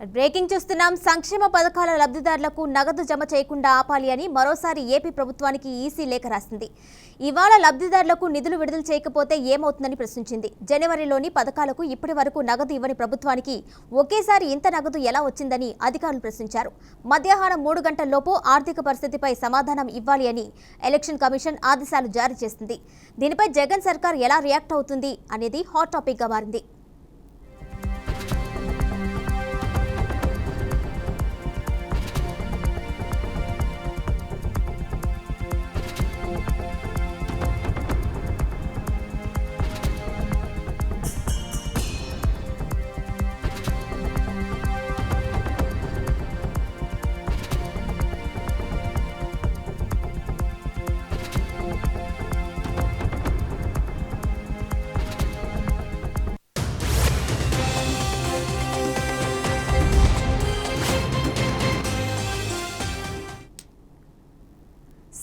Breaking చూస్తున్నాం సంక్షేమ పథకాల లబ్ధిదారులకు నగదు జమ చేయకుండా ఆపాలి అని మరోసారి ఏపీ ప్రభుత్వానికి ఈసీ లేఖ రాసింది. ఇవాళ లబ్ధిదారులకు నిధులు విడుదల చేయకపోతే ఏమవుతుందని ప్రశ్నించింది. జనవరిలోని పథకాలకు ఇప్పటి వరకు నగదు ఇవ్వని ప్రభుత్వానికి ఒకేసారి ఇంత నగదు ఎలా వచ్చిందని అధికారులు ప్రశ్నించారు. మధ్యాహ్నం మూడు గంటల్లోపు ఆర్థిక పరిస్థితిపై సమాధానం ఇవ్వాలి అని ఎలక్షన్ కమిషన్ ఆదేశాలు జారీ చేసింది. దీనిపై జగన్ సర్కార్ ఎలా రియాక్ట్ అవుతుంది అనేది హాట్ టాపిక్గా మారింది.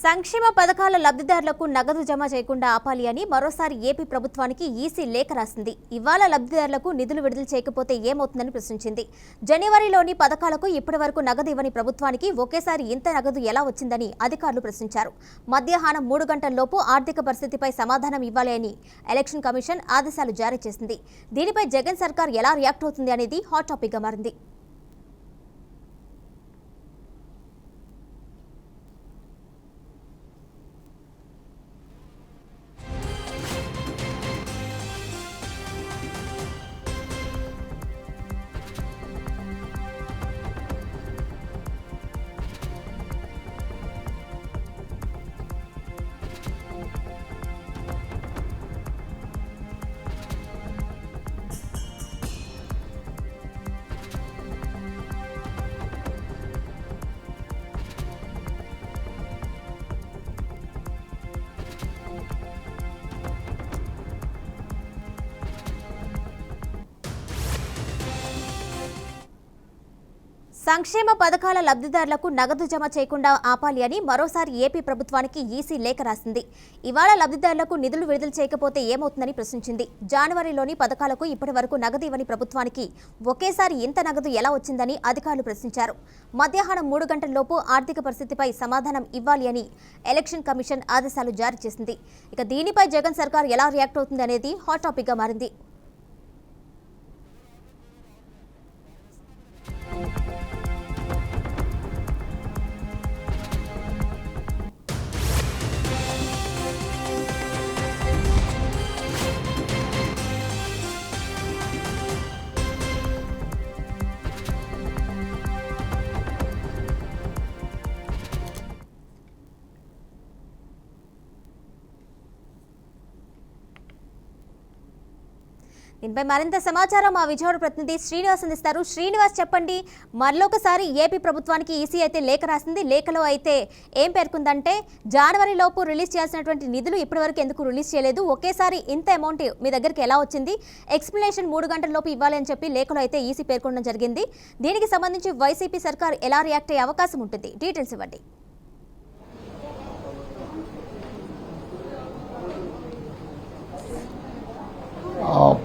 సంక్షేమ పథకాల లబ్ధిదారులకు నగదు జమ చేయకుండా ఆపాలి అని మరోసారి ఏపీ ప్రభుత్వానికి ఈసీ లేఖ రాసింది. ఇవాళ లబ్ధిదారులకు నిధులు విడుదల చేయకపోతే ఏమవుతుందని ప్రశ్నించింది. జనవరిలోని పథకాలకు ఇప్పటి వరకు నగదు ఇవ్వని ప్రభుత్వానికి ఒకేసారి ఇంత నగదు ఎలా వచ్చిందని అధికారులు ప్రశ్నించారు. మధ్యాహ్నం మూడు గంటల్లోపు ఆర్థిక పరిస్థితిపై సమాధానం ఇవ్వాలి అని ఎలక్షన్ కమిషన్ ఆదేశాలు జారీ చేసింది. దీనిపై జగన్ సర్కార్ ఎలా రియాక్ట్ అవుతుంది అనేది హాట్ టాపిక్గా మారింది. సంక్షేమ పథకాల లబ్ధిదారులకు నగదు జమ చేయకుండా ఆపాలి అని మరోసారి ఏపీ ప్రభుత్వానికి ఈసీ లేఖ రాసింది. ఇవాళ లబ్ధిదారులకు నిధులు విడుదల చేయకపోతే ఏమవుతుందని ప్రశ్నించింది. జనవరిలోని పథకాలకు ఇప్పటి వరకు నగదు ఇవ్వని ప్రభుత్వానికి ఒకేసారి ఇంత నగదు ఎలా వచ్చిందని అధికారులు ప్రశ్నించారు. మధ్యాహ్నం మూడు గంటల్లోపు ఆర్థిక పరిస్థితిపై సమాధానం ఇవ్వాలి అని ఎలక్షన్ కమిషన్ ఆదేశాలు జారీ చేసింది. ఇక దీనిపై జగన్ సర్కార్ ఎలా రియాక్ట్ అవుతుంది అనేది హాట్ టాపిక్గా మారింది. దీనిపై మరింత సమాచారం మా విజయవాడ ప్రతినిధి శ్రీనివాస్ అందిస్తారు. శ్రీనివాస్ చెప్పండి. మరొకసారి ఏపీ ప్రభుత్వానికి ఈసీ అయితే లేఖ రాసింది. లేఖలో అయితే ఏం పేర్కొందంటే జనవరి లోపు రిలీజ్ చేయాల్సినటువంటి నిధులు ఇప్పటివరకు ఎందుకు రిలీజ్ చేయలేదు? ఒకేసారి ఇంత అమౌంట్ మీ దగ్గరికి ఎలా వచ్చింది? ఎక్స్ప్లెనేషన్ మూడు గంటల లోపు ఇవ్వాలి అని చెప్పి లేఖలో అయితే ఈసీ పేర్కొనడం జరిగింది. దీనికి సంబంధించి వైసీపీ సర్కార్ ఎలా రియాక్ట్ అయ్యే అవకాశం ఉంటుంది? డీటెయిల్స్ ఇవ్వండి.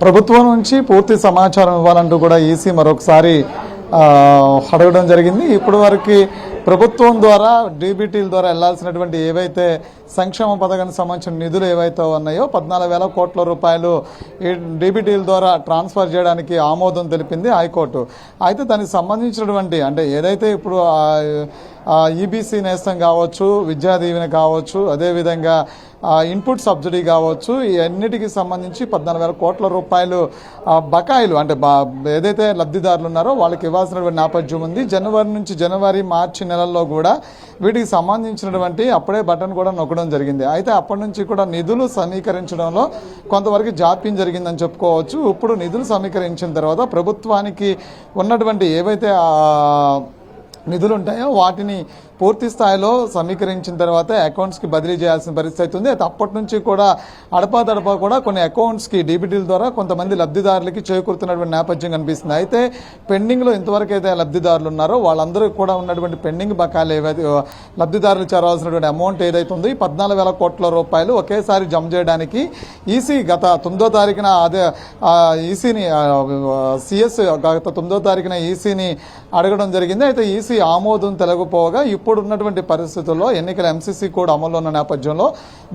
ప్రభుత్వం నుంచి పూర్తి సమాచారం ఇవ్వాలంటూ కూడా ఈసీ మరొకసారి అడగడం జరిగింది. ఇప్పటి వరకు ప్రభుత్వం ద్వారా డీబీటీల ద్వారా వెళ్ళాల్సినటువంటి ఏవైతే సంక్షేమ పథకానికి సంబంధించిన నిధులు ఏవైతే ఉన్నాయో పద్నాలుగు వేల కోట్ల రూపాయలు ఈ డీబీటీల ద్వారా ట్రాన్స్ఫర్ చేయడానికి ఆమోదం తెలిపింది హైకోర్టు. అయితే దానికి సంబంధించినటువంటి అంటే ఏదైతే ఇప్పుడు ఈబీసీ నేస్తం కావచ్చు విద్యా దీవెన కావచ్చు అదేవిధంగా ఇన్పుట్ సబ్సిడీ కావచ్చు ఈ అన్నిటికీ సంబంధించి పద్నాలుగు వేల కోట్ల రూపాయలు బకాయిలు అంటే బా ఏదైతే లబ్ధిదారులు ఉన్నారో వాళ్ళకి ఇవ్వాల్సినటువంటి నేపథ్యం ఉంది. జనవరి నుంచి జనవరి మార్చి నెలల్లో కూడా వీటికి సంబంధించినటువంటి అప్పుడే బటన్ కూడా నొక్కడం జరిగింది. అయితే అప్పటి నుంచి కూడా నిధులు సమీకరించడంలో కొంతవరకు జాప్యం జరిగిందని చెప్పుకోవచ్చు. ఇప్పుడు నిధులు సమీకరించిన తర్వాత ప్రభుత్వానికి ఉన్నటువంటి ఏవైతే నిధులు ఉంటాయో వాటిని పూర్తి స్థాయిలో సమీకరించిన తర్వాత అకౌంట్స్కి బదిలీ చేయాల్సిన పరిస్థితి అవుతుంది. అయితే అప్పటి నుంచి కూడా అడపాదడపా కూడా కొన్ని అకౌంట్స్కి డీబీటీల ద్వారా కొంతమంది లబ్ధిదారులకి చేకూరుతున్నటువంటి నేపథ్యం కనిపిస్తుంది. అయితే పెండింగ్లో ఇంతవరకు అయితే లబ్ధిదారులు ఉన్నారో వాళ్ళందరూ కూడా ఉన్నటువంటి పెండింగ్ బకాయిలు ఏవైతే లబ్ధిదారులు చేరవలసినటువంటి అమౌంట్ ఏదైతే ఉందో ఈ పద్నాలుగు వేల కోట్ల రూపాయలు ఒకేసారి జమ చేయడానికి ఈసీ గత తొమ్మిదో తారీఖున అదే ఈసీని సిఎస్ గత తొమ్మిదో తారీఖున ఈసీని అడగడం జరిగింది. అయితే ఈసీ ఆమోదం తెలగపోగా ఇప్పుడు ఉన్నటువంటి పరిస్థితుల్లో ఎన్నికల ఎంసీసీ కోడ్ అమల్లో ఉన్న నేపథ్యంలో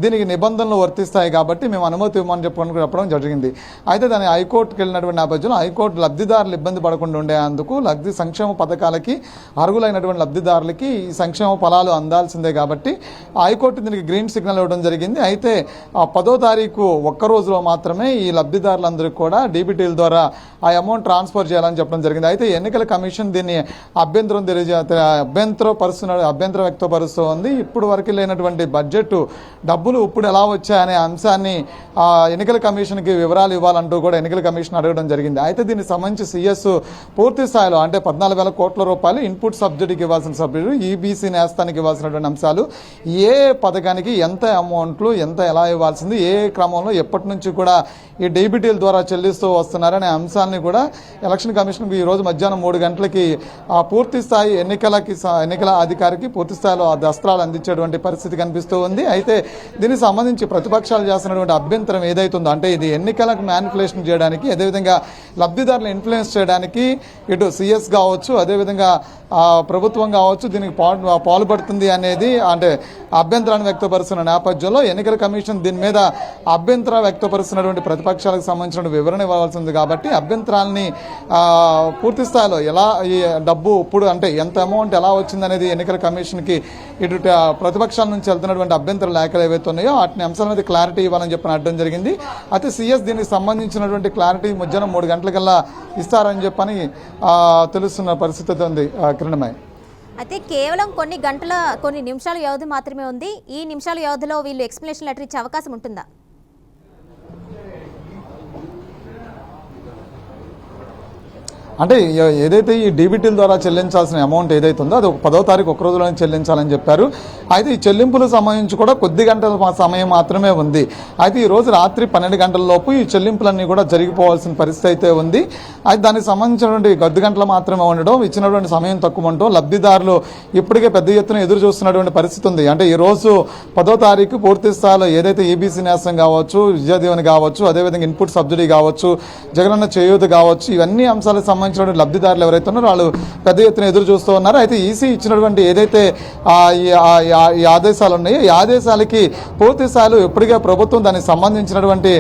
దీనికి నిబంధనలు వర్తిస్తాయి కాబట్టి మేము అనుమతి ఇవ్వమని చెప్పని చెప్పడం జరిగింది. అయితే దాని హైకోర్టుకు వెళ్ళినటువంటి నేపథ్యంలో హైకోర్టు లబ్ధిదారులు ఇబ్బంది పడకుండా ఉండేందుకు లబ్ధి సంక్షేమ పథకాలకి అర్హులైనటువంటి లబ్ధిదారులకి ఈ సంక్షేమ ఫలాలు అందాల్సిందే కాబట్టి హైకోర్టు దీనికి గ్రీన్ సిగ్నల్ ఇవ్వడం జరిగింది. అయితే ఆ పదో తారీఖు ఒక్క రోజులో మాత్రమే ఈ లబ్ధిదారులందరికీ కూడా డీబీటీల ద్వారా ఆ అమౌంట్ ట్రాన్స్ఫర్ చేయాలని చెప్పడం జరిగింది. అయితే ఎన్నికల కమిషన్ దీన్ని అభ్యంతరం తెలియజే అభ్యంతరం పరుస్తున్న అభ్యంతరం వ్యక్తపరుస్తూ ఉంది. ఇప్పుడు వరకు లేనటువంటి బడ్జెట్ డబ్బులు ఇప్పుడు ఎలా వచ్చాయనే అంశాన్ని ఆ, ఎన్నికల కమిషన్కి వివరాలు ఇవ్వాలంటూ కూడా ఎన్నికల కమిషన్ అడగడం జరిగింది. అయితే దీనికి సంబంధించి సీఎస్ పూర్తి స్థాయిలో అంటే పద్నాలుగు వేల కోట్ల రూపాయలు ఇన్పుట్ సబ్సిడీకి ఇవ్వాల్సిన సబ్సిడీ ఈబీసీ నేస్తానికి ఇవ్వాల్సినటువంటి అంశాలు ఏ పథకానికి ఎంత అమౌంట్లు ఎంత ఎలా ఇవ్వాల్సింది ఏ క్రమంలో ఎప్పటి నుంచి కూడా ఈ డీబీటీల ద్వారా చెల్లిస్తూ వస్తున్నారనే అంశాన్ని కూడా ఎలక్షన్ కమిషన్కి ఈ రోజు మధ్యాహ్నం మూడు గంటలకి ఆ పూర్తి స్థాయి ఎన్నికలకి ఎన్నికల అధికారి పూర్తి స్థాయిలో ఆ దస్త్రాలు అందించేటువంటి పరిస్థితి కనిపిస్తూ ఉంది. అయితే దీనికి సంబంధించి ప్రతిపక్షాలు చేస్తున్నటువంటి అభ్యంతరం ఏదైతుందో అంటే ఇది ఎన్నికలకు మ్యానిపులేషన్ చేయడానికి అదేవిధంగా లబ్ధిదారులు ఇన్ఫ్లుయెన్స్ చేయడానికి ఇటు సిఎస్ కావచ్చు అదేవిధంగా ప్రభుత్వం కావచ్చు దీనికి పాల్పడుతుంది అనేది అంటే అభ్యంతరాన్ని వ్యక్తపరుస్తున్న నేపథ్యంలో ఎన్నికల కమిషన్ దీని మీద అభ్యంతరం వ్యక్తపరుస్తున్నటువంటి ప్రతిపక్షాలకు సంబంధించిన వివరణ ఇవ్వాల్సింది కాబట్టి అభ్యంతరాలని పూర్తి స్థాయిలో ఎలా ఈ డబ్బు ఇప్పుడు అంటే ఎంత అమౌంట్ ఎలా వచ్చిందనేది ఎన్నికల కమిషన్కి ఇటు ప్రతిపక్షాల నుంచి వెళ్తున్నటువంటి అభ్యంతర లేఖలు ఏవైతే ఉన్నాయో వాటిని అంశాల మీద క్లారిటీ ఇవ్వాలని చెప్పని అడ్డం జరిగింది. అయితే సీఎస్ దీనికి సంబంధించినటువంటి క్లారిటీ మధ్యాహ్నం మూడు గంటలకల్లా ఇస్తారని చెప్పని తెలుస్తున్న పరిస్థితి ఉంది కిరణమయ్య అయితే కేవలం కొన్ని గంటల కొన్ని నిమిషాల వ్యవధి మాత్రమే ఉంది. ఈ నిమిషాల వ్యవధిలో వీళ్ళు ఎక్స్ప్లెనేషన్ లెటర్ ఇచ్చే అవకాశం ఉంటుందా? అంటే ఏదైతే ఈ డీబీటీల ద్వారా చెల్లించాల్సిన అమౌంట్ ఏదైతే ఉందో అది ఒక పదో తారీఖు ఒక రోజులోనే చెల్లించాలని చెప్పారు. అయితే ఈ చెల్లింపులకు సంబంధించి కూడా కొద్ది గంటల సమయం మాత్రమే ఉంది. అయితే ఈ రోజు రాత్రి పన్నెండు గంటల లోపు ఈ చెల్లింపులన్నీ కూడా జరిగిపోవాల్సిన పరిస్థితి అయితే ఉంది. అయితే దానికి సంబంధించినటువంటి కొద్ది గంటలు మాత్రమే ఉండడం ఇచ్చినటువంటి సమయం తక్కువ ఉండటం లబ్ధిదారులు ఇప్పటికే పెద్ద ఎత్తున ఎదురు చూస్తున్నటువంటి పరిస్థితి ఉంది. అంటే ఈ రోజు పదో తారీఖు పూర్తి స్థాయిలో ఏదైతే ఈబీసీ న్యాసం కావచ్చు విద్యాదీవని కావచ్చు అదేవిధంగా ఇన్పుట్ సబ్సిడీ కావచ్చు జగనన్న చేయూత కావచ్చు ఇవన్నీ అంశాలకు సంబంధించినటువంటి లబ్ధిదారులు ఎవరైతే ఉన్నారో వాళ్ళు పెద్ద ఎత్తున ఎదురు చూస్తూ ఉన్నారు. అయితే ఈసీ ఇచ్చినటువంటి ఏదైతే ఈ ఈ ఆదేశాలు ఉన్నాయో ఈ ఆదేశాలకి పూర్తి స్థాయిలో ఇప్పటికే ప్రభుత్వం దానికి సంబంధించినటువంటి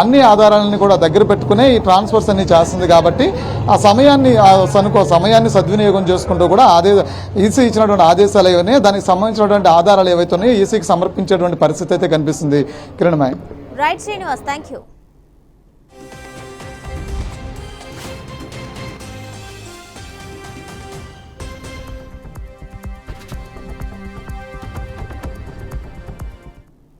అన్ని ఆధారాలను కూడా దగ్గర పెట్టుకునే ఈ ట్రాన్స్ఫర్స్ అన్ని చేస్తుంది కాబట్టి ఆ సమయాన్ని సనుకో సమయాన్ని సద్వినియోగం చేసుకుంటూ కూడా ఆదే ఈసీ ఇచ్చినటువంటి ఆదేశాలు ఏవైనా దానికి సంబంధించినటువంటి ఆధారాలు ఏవైతే ఉన్నాయో ఈసీకి సమర్పించేటువంటి పరిస్థితి అయితే కనిపిస్తుంది. Kiranamayya right Srinivas thank you